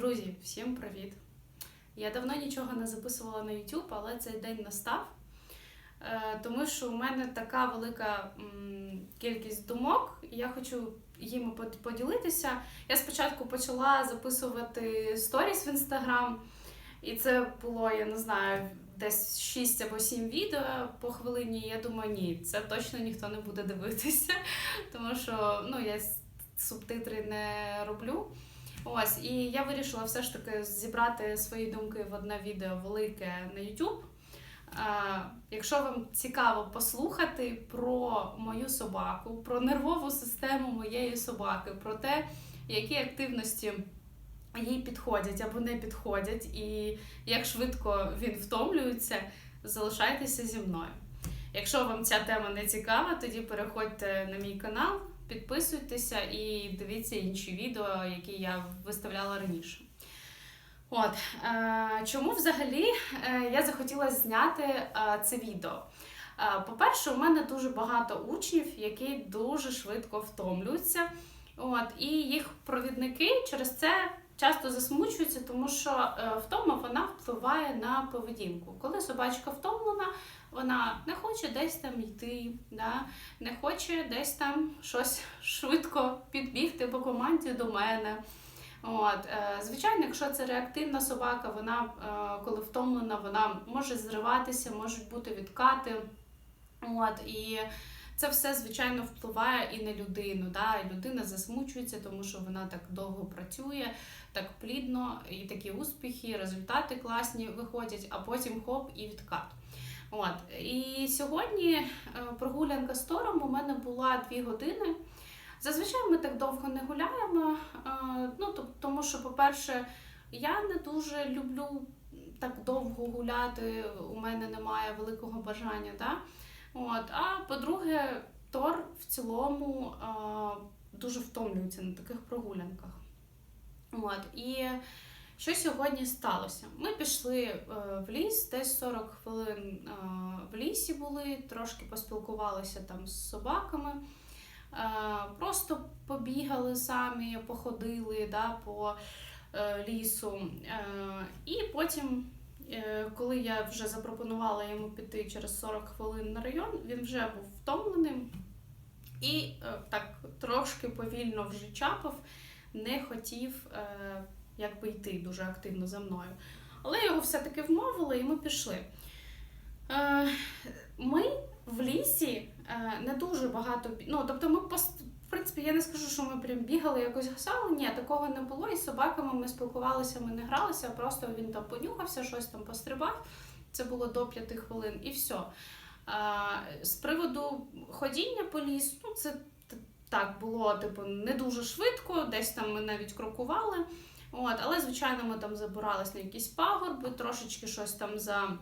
Друзі, всім привіт! Я давно нічого не записувала на YouTube, але цей день настав. Е, Тому що у мене така велика кількість думок, і я хочу їми поділитися. Я спочатку почала записувати сторіс в інстаграм, і це було, я не знаю, десь 6 або 7 відео по хвилині. Я думаю, ні, це точно ніхто не буде дивитися, тому що ну, я субтитри не роблю. Ось, і я вирішила все ж таки зібрати свої думки в одне відео велике на YouTube. Якщо вам цікаво послухати про мою собаку, про нервову систему моєї собаки, про те, які активності їй підходять або не підходять, і як швидко він втомлюється, залишайтеся зі мною. Якщо вам ця тема не цікава, тоді переходьте на мій канал, підписуйтеся і дивіться інші відео, які я виставляла раніше. От е, чому взагалі е, я захотіла зняти е, це відео? По-перше, у мене дуже багато учнів, які дуже швидко втомлюються. От, і їх провідники через це часто засмучуються, тому що е, втома вона впливає на поведінку. Коли собачка втомлена, вона не хоче десь там йти, да? не хоче десь там щось швидко підбігти по команді до мене. От, е, звичайно, якщо це реактивна собака, вона е, коли втомлена, вона може зриватися, можуть бути відкати. От, і це все, звичайно, впливає і на людину. Да? Людина засмучується, тому що вона так довго працює, так плідно, і такі успіхи, результати класні виходять, а потім хоп і відкат. От. І сьогодні е, прогулянка з Тором у мене була дві години. Зазвичай ми так довго не гуляємо, е, ну, тому що, по-перше, я не дуже люблю так довго гуляти, у мене немає великого бажання. Да? От. А по-друге, Тор в цілому е, дуже втомлюється на таких прогулянках. От. І що сьогодні сталося? Ми пішли е, в ліс, десь 40 хвилин в лісі були, трошки поспілкувалися там з собаками. Е, Просто побігали самі, походили да, по е, лісу. І потім, коли я вже запропонувала йому піти через 40 хвилин на район, він вже був втомленим і е, так трошки повільно вже чапав, не хотів е, якби йти дуже активно за мною. Але його все-таки вмовили, і ми пішли. Е, Ми в лісі е, не дуже багато. Ну, тобто, ми в принципі, я не скажу, що ми прям бігали якось гасали. Ні, такого не було. І з собаками ми спілкувалися, ми не гралися, просто він там понюхався, щось там пострибав. Це було до п'яти хвилин, і все. Е, З приводу ходіння по лісу, ну це так було, типу, не дуже швидко, десь там ми навіть крокували. От, але, звичайно, ми там забирались на якісь пагорби, трошечки щось там за.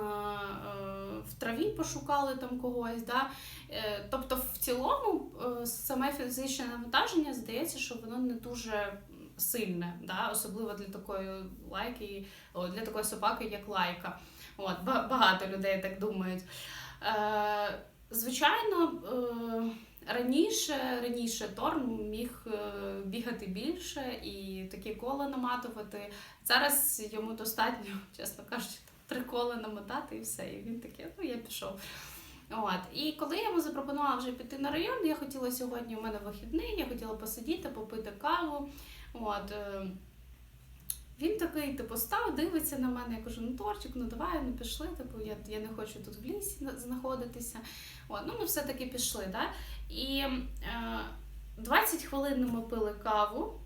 Е, е, В траві пошукали там когось. Да? Е, Тобто, в цілому, саме фізичне навантаження здається, що воно не дуже сильне, да? особливо для такої лайки, для такої собаки, як лайка. От, багато людей так думають. Звичайно, раніше, раніше Торн міг бігати більше і такі кола наматувати. Зараз йому достатньо, чесно кажучи, три кола намотати і все. І він таке, ну я пішов. От. І коли я йому запропонувала вже піти на район, я хотіла сьогодні, у мене вихідний, я хотіла посидіти, попити каву. От. е, Він такий, типу, став, дивиться на мене, я кажу, ну Торчик, ну давай, ну пішли, типу, я, я не хочу тут в лісі знаходитися. От, ну ми все-таки пішли, да? І е, 20 хвилин ми пили каву.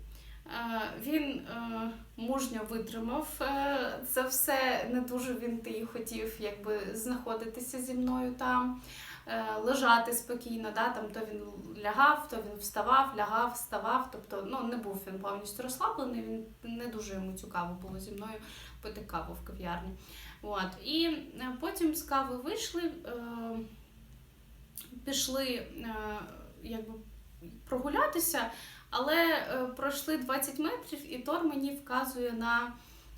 Е, Він е, мужньо витримав е, це все. Не дуже він і хотів якби знаходитися зі мною там, лежати спокійно. Да? Там то він лягав, то він вставав, лягав, вставав. Тобто ну, не був він повністю розслаблений, він не дуже йому цікаво було зі мною пити каву в кав'ярні. От. І потім з кави вийшли, пішли якби, прогулятися. Але е, пройшли 20 метрів, і Тор мені вказує на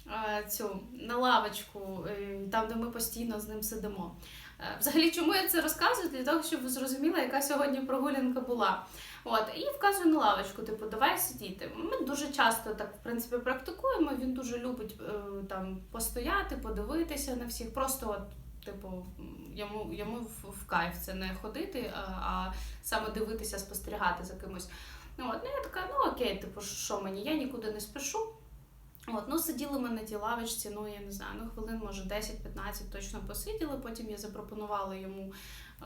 е, цю на лавочку, е, там, де ми постійно з ним сидимо. Взагалі, чому я це розказую? Для того, щоб ви зрозуміли, яка сьогодні прогулянка була. От, і вказую на лавочку, типу, давай сидіти. Ми дуже часто так, в принципі, практикуємо. Він дуже любить там постояти, подивитися на всіх. Просто от, типу, йому, йому в кайф це не ходити, а, а саме дивитися, спостерігати за кимось. Ну, от, ну я така, ну окей, типу, що мені, я нікуди не спішу. От, ну сиділи ми на тій лавочці, ну я не знаю, ну хвилин, може 10-15 точно посиділи. Потім я запропонувала йому е,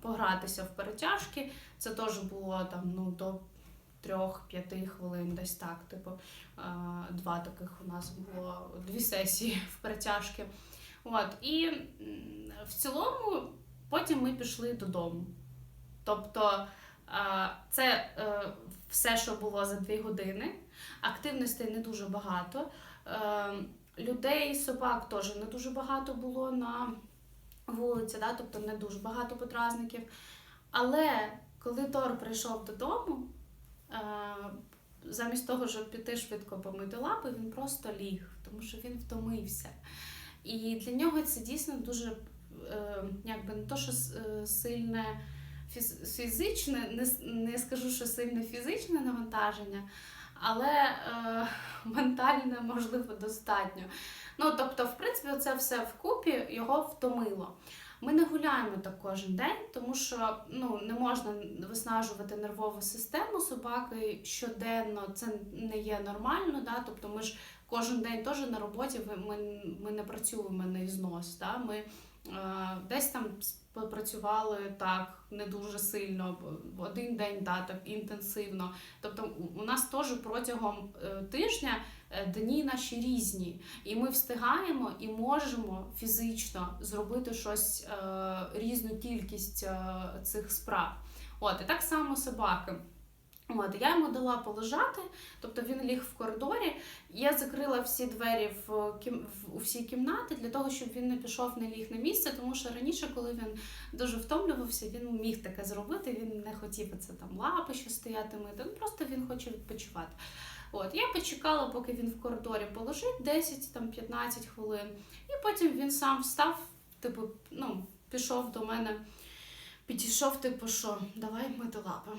погратися в перетяжки. Це теж було там ну, до 3-5 хвилин, десь так. Типу, е, два таких у нас було дві сесії в перетяжки. От, і в цілому потім ми пішли додому. Тобто це е, все, що було за дві години. Активностей не дуже багато. Е, людей, собак теж не дуже багато було на вулиці, да? тобто не дуже багато подразників. Але коли Тор прийшов додому, е, замість того, щоб піти швидко помити лапи, він просто ліг, тому що він втомився. І для нього це дійсно дуже якби не то, що сильне фізичне, не, не скажу, що сильне фізичне навантаження, але е, ментальне, можливо, достатньо. Ну, тобто, в принципі, це все вкупі його втомило. Ми не гуляємо так кожен день, тому що ну, не можна виснажувати нервову систему собаки щоденно. Це не є нормально. Да? Тобто ми ж кожен день теж на роботі ми, ми, не працюємо на ізнос. Да? Ми десь там попрацювали так не дуже сильно, один день да, так інтенсивно. Тобто у- нас теж протягом е, тижня е, дні наші різні, і ми встигаємо і можемо фізично зробити щось е, різну кількість е, цих справ. От, і так само собаки. От, я йому дала полежати, тобто він ліг в коридорі. Я закрила всі двері в, кім... в у всі кімнати для того, щоб він не пішов, не ліг на місце, тому що раніше, коли він дуже втомлювався, він міг таке зробити. Він не хотів це там лапи, що стояти мити. Ну просто він хоче відпочивати. От я почекала, поки він в коридорі полежить 10 там 15 хвилин, і потім він сам встав, типу, ну, пішов до мене, підійшов, типу, що давай мити лапи.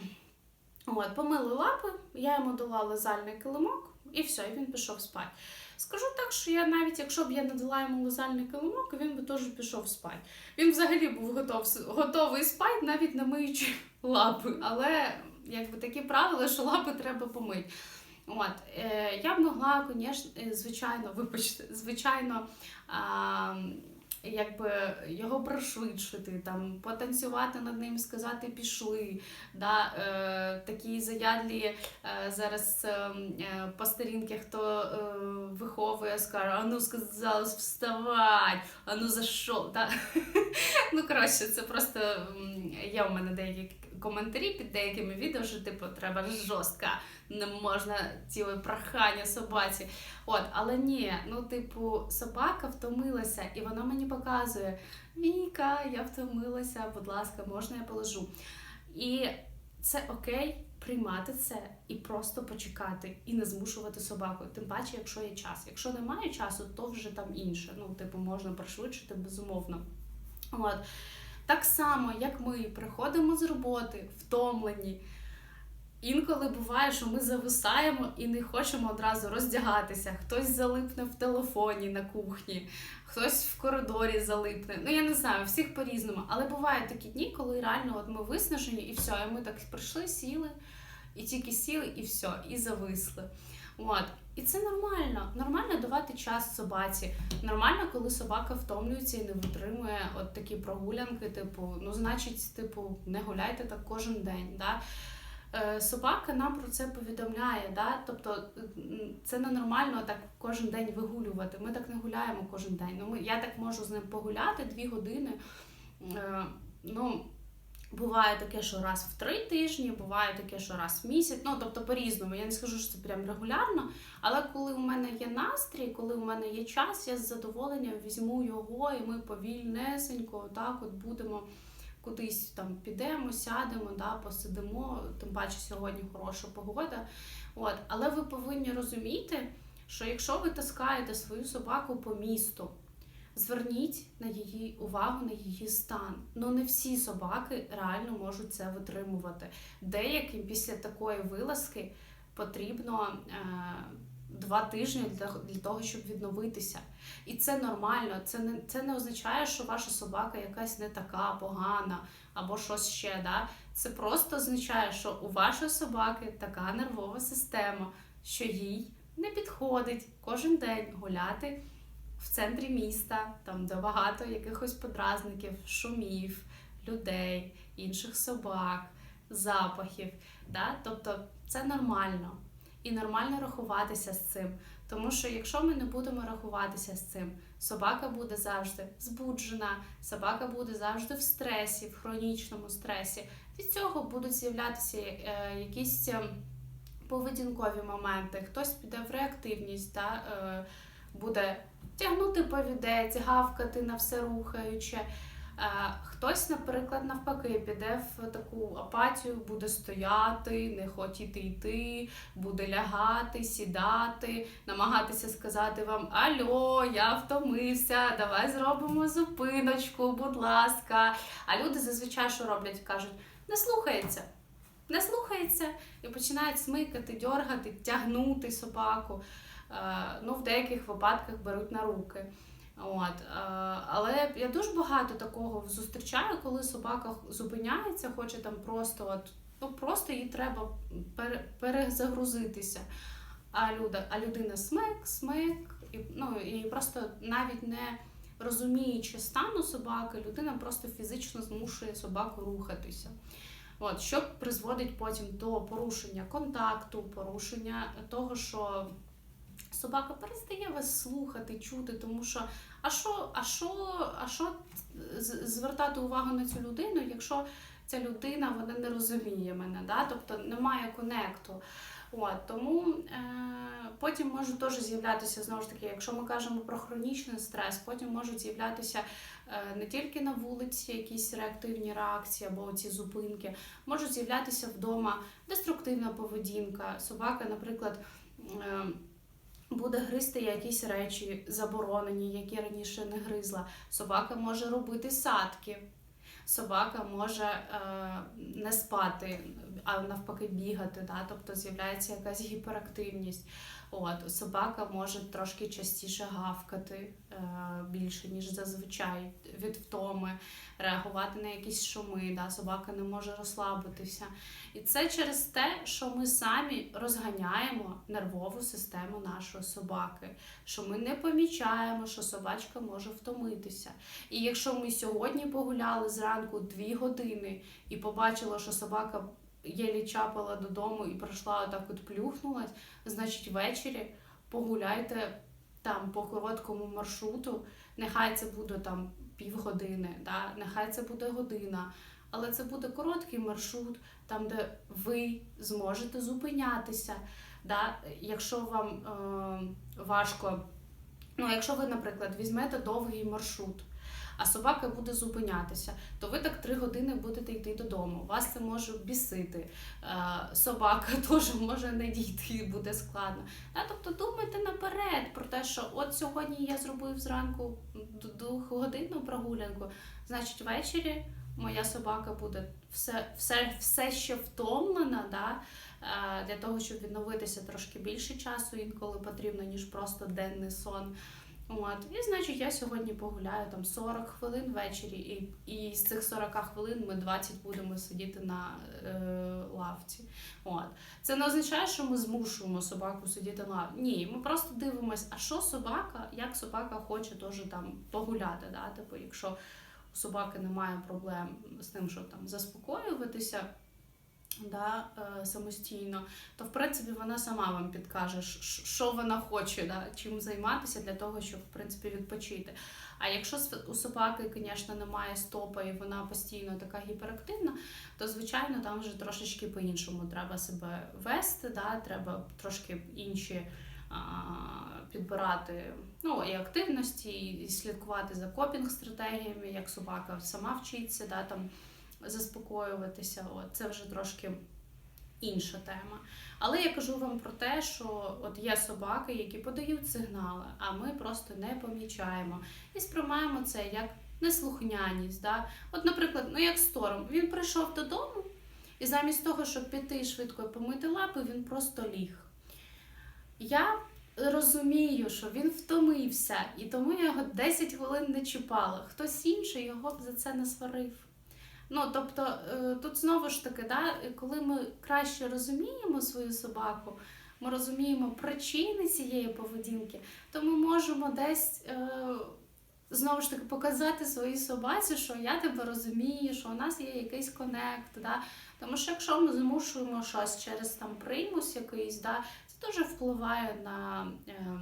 От, помили лапи, я йому дала лизальний килимок, і все, і він пішов спати. Скажу так, що я навіть якщо б я не дала йому лизальний килимок, він би теж пішов спати. Він взагалі був готов, готовий спати, навіть не лапи. Але якби такі правила, що лапи треба помити. От, е, я б могла, конечно, е, звичайно, вибачте, звичайно, а, якби його пришвидшити, там, потанцювати над ним, сказати пішли. Да, е, такі заядлі е, зараз е, е, по старінки, хто е, виховує, скаже, а ну сказала вставай, а ну за що? Да? ну, коротше, це просто є у мене деякі коментарі під деякими відео, що типу треба жорстко, не можна ціле прохання собаці. От, але ні, ну, типу, собака втомилася, і вона мені показує: Віка, я втомилася, будь ласка, можна я полежу. І це окей приймати це і просто почекати, і не змушувати собаку. Тим паче, якщо є час. Якщо немає часу, то вже там інше. Ну, типу, можна пришвидшити безумовно. От. Так само, як ми приходимо з роботи, втомлені. Інколи буває, що ми зависаємо і не хочемо одразу роздягатися. Хтось залипне в телефоні на кухні, хтось в коридорі залипне. Ну я не знаю, всіх по-різному. Але бувають такі дні, коли реально от ми виснажені, і все, і ми так прийшли, сіли, і тільки сіли, і все, і зависли. От. І це нормально. Нормально давати час собаці. Нормально, коли собака втомлюється і не витримує от такі прогулянки, типу, ну, значить, типу, не гуляйте так кожен день. Да? Е, Собака нам про це повідомляє, да? тобто це ненормально так кожен день вигулювати. Ми так не гуляємо кожен день. Ну, я так можу з ним погуляти дві години. Е, ну, Буває таке, що раз в три тижні, буває таке, що раз в місяць. Ну тобто по-різному. Я не скажу, що це прям регулярно. Але коли у мене є настрій, коли у мене є час, я з задоволенням візьму його, і ми повільнесенько, отак от будемо кудись там підемо, сядемо, да, посидимо. Тим паче сьогодні хороша погода. От, але ви повинні розуміти, що якщо ви таскаєте свою собаку по місту, Зверніть на її увагу на її стан. Ну не всі собаки реально можуть це витримувати. Деяким після такої вилазки потрібно е, два тижні для, того, щоб відновитися. І це нормально. Це не це не означає, що ваша собака якась не така погана або щось ще. Да? Це просто означає, що у вашої собаки така нервова система, що їй не підходить кожен день гуляти в центрі міста, там де багато якихось подразників, шумів, людей, інших собак, запахів. Да? Тобто це нормально. І нормально рахуватися з цим. Тому що якщо ми не будемо рахуватися з цим, собака буде завжди збуджена, собака буде завжди в стресі, в хронічному стресі. Від цього будуть з'являтися е, якісь е, поведінкові моменти, хтось піде в реактивність, да, е, буде тягнути повідець, гавкати на все рухаюче. Хтось, наприклад, навпаки, піде в таку апатію, буде стояти, не хотіти йти, буде лягати, сідати, намагатися сказати вам Альо, я втомився, давай зробимо зупиночку, будь ласка. А люди зазвичай що роблять? Кажуть, не слухається, не слухається і починають смикати, дьоргати, тягнути собаку. Ну, В деяких випадках беруть на руки. От, е, Але я дуже багато такого зустрічаю, коли собака зупиняється, хоче там просто от, ну просто їй треба перезагрузитися. А люда, а людина смик, смик, і ну, і просто навіть не розуміючи стану собаки, людина просто фізично змушує собаку рухатися. От, Що призводить потім до порушення контакту, порушення того, що собака перестає вас слухати, чути, тому що а що, а що, а що звертати увагу на цю людину, якщо ця людина вона не розуміє мене, да? тобто немає конекту. От, Тому е, потім можуть теж з'являтися, знову ж таки, якщо ми кажемо про хронічний стрес, потім можуть з'являтися е, не тільки на вулиці якісь реактивні реакції або ці зупинки, можуть з'являтися вдома деструктивна поведінка. Собака, наприклад. Е, буде гризти якісь речі заборонені, які раніше не гризла. Собака може робити садки. Собака може е, не спати, а навпаки бігати. Да? Тобто з'являється якась гіперактивність. От, Собака може трошки частіше гавкати е, більше, ніж зазвичай від втоми, реагувати на якісь шуми. Да? Собака не може розслабитися. І це через те, що ми самі розганяємо нервову систему нашої собаки, що ми не помічаємо, що собачка може втомитися. І якщо ми сьогодні погуляли зранку дві години і побачили, що собака єлі чапала додому і пройшла отак от плюхнулась, значить ввечері погуляйте там по короткому маршруту, нехай це буде там півгодини, да? нехай це буде година. Але це буде короткий маршрут, там, де ви зможете зупинятися. Да? Якщо вам е, важко, ну, якщо ви, наприклад, візьмете довгий маршрут, а собака буде зупинятися, то ви так три години будете йти додому. Вас це може бісити. Е, собака теж може не дійти, буде складно. Тобто думайте наперед про те, що от сьогодні я зробив зранку двохгодинну прогулянку, значить, ввечері. Моя собака буде все все, все ще втомлена, да, е, для того, щоб відновитися трошки більше часу, інколи потрібно, ніж просто денний сон. От, І значить, я сьогодні погуляю там 40 хвилин ввечері, і і з цих 40 хвилин ми 20 будемо сидіти на е, лавці. От. Це не означає, що ми змушуємо собаку сидіти на лавці. Ні, ми просто дивимося, а що собака, як собака хоче теж там погуляти. Да? Типу, Якщо у собаки немає проблем з тим, щоб там заспокоюватися да, е, самостійно, то в принципі вона сама вам підкаже, що вона хоче, да, чим займатися для того, щоб в принципі відпочити. А якщо у собаки, звісно, немає стопа і вона постійно така гіперактивна, то звичайно там вже трошечки по-іншому треба себе вести, да, треба трошки інші. Підбирати ну, і активності, і слідкувати за копінг-стратегіями, як собака сама вчиться, да, там заспокоюватися. От, Це вже трошки інша тема. Але я кажу вам про те, що от є собаки, які подають сигнали, а ми просто не помічаємо і сприймаємо це як неслухняність. Да? От, наприклад, ну як стором, він прийшов додому, і замість того, щоб піти швидко помити лапи, він просто ліг. Я розумію, що він втомився, і тому я його 10 хвилин не чіпала. Хтось інший його б за це не сварив. Ну, тобто, е, тут знову ж таки, да, коли ми краще розуміємо свою собаку, ми розуміємо причини цієї поведінки, то ми можемо десь е, знову ж таки показати своїй собаці, що я тебе розумію, що у нас є якийсь конект. Да? Тому що якщо ми змушуємо щось через там примус якийсь, да, це дуже впливає на, е,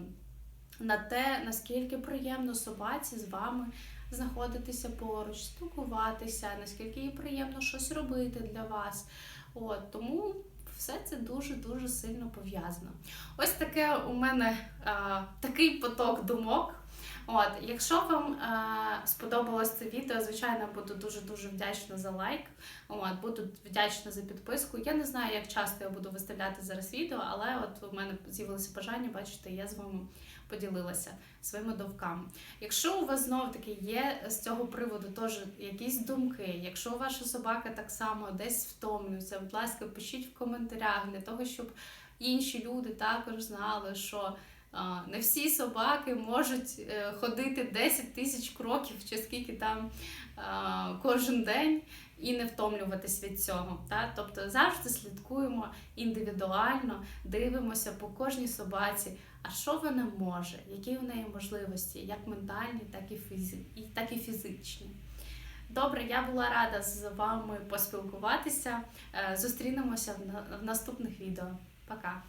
на те, наскільки приємно собаці з вами знаходитися поруч, спілкуватися, наскільки їй приємно щось робити для вас. От, тому все це дуже-дуже сильно пов'язано. Ось таке у мене а, такий поток думок. От, якщо вам е, сподобалось це відео, звичайно, буду дуже-дуже вдячна за лайк. От, буду вдячна за підписку. Я не знаю, як часто я буду виставляти зараз відео, але от у мене з'явилося бажання, бачите, я з вами поділилася своїми довками. Якщо у вас знов таки є з цього приводу теж якісь думки, якщо ваша собака так само десь втомлюється, будь ласка, пишіть в коментарях для того, щоб інші люди також знали, що. Не всі собаки можуть е, ходити 10 тисяч кроків чи скільки там кожен день і не втомлюватись від цього. Тобто завжди слідкуємо індивідуально, дивимося по кожній собаці, а що вона може, які в неї можливості, як ментальні, так і, фізи... так і фізичні. Добре, я була рада з вами поспілкуватися. Е, зустрінемося в наступних відео. Пока!